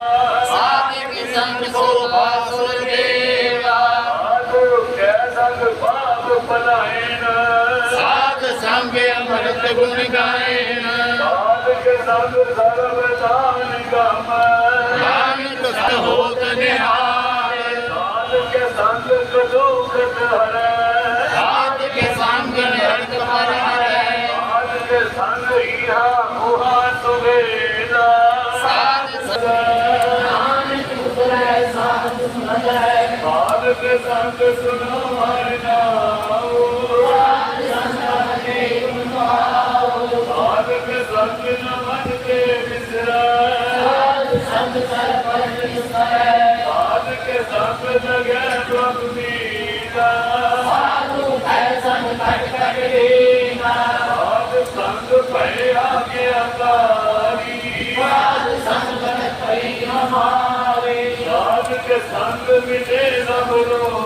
ਸਾਧ ਕੀ ਸੰਗ ਸੋ ਸੁਰ ਦੇਵਾ। ਸਾਧੂ ਕੈ ਸੰਗ ਪਾਪ ਬਨਾਇਨ ਸਾਧ ਸੰਗ ਅੰਮ੍ਰਿਤ ਗੁਣ ਗਾਇਨ। ਸਾਧ ਕੇ ਸੰਗ ਸਰਬ ਦਾਨ ਗਮ ਨਾਨਕ ਸਤ ਹੋਤ ਨਿਹਾਲ। ਸਾਧ ਕੇ ਸੰਗ ਕਦੂਖ ਹਰੈ ਸਾਧ ਕੇ ਸੰਗ ਨਿਰੰਤ ਪਰ ਹਰੈ ਸਾਧ ਕੇ ਸੰਗ ਇਹਾ ਮੁਹਾ ਸੁਵੇਦਾ ਉਤਰੈ ਸੰਤ ਸੁਨੈ ਸਾਧ ਕੇ ਸੁਨੋ ਹਰਿ ਨਾਮ ਸਾਧ ਕੇ ਸੰਗ ਨ ਮਨ ਸੰਤ ਕਰ ਪਰਮ ਵਿਸਰੈ ਸਾਧ ਕੇ ਸੰਗ ਜਗੈ ਪ੍ਰਭ ਮੀਰਾ ਸਾਧੂ ਕੈ ਸੰਗ ਕਟ ਕਟ ਦੇਨਾ ਸਾਧ ਸੰਗ ਭੈ ਆਗਿਆਕਾਰੀ ਕਟ ਸੰਗ ਮਿਟੇ ਸਭ ਰੋਗ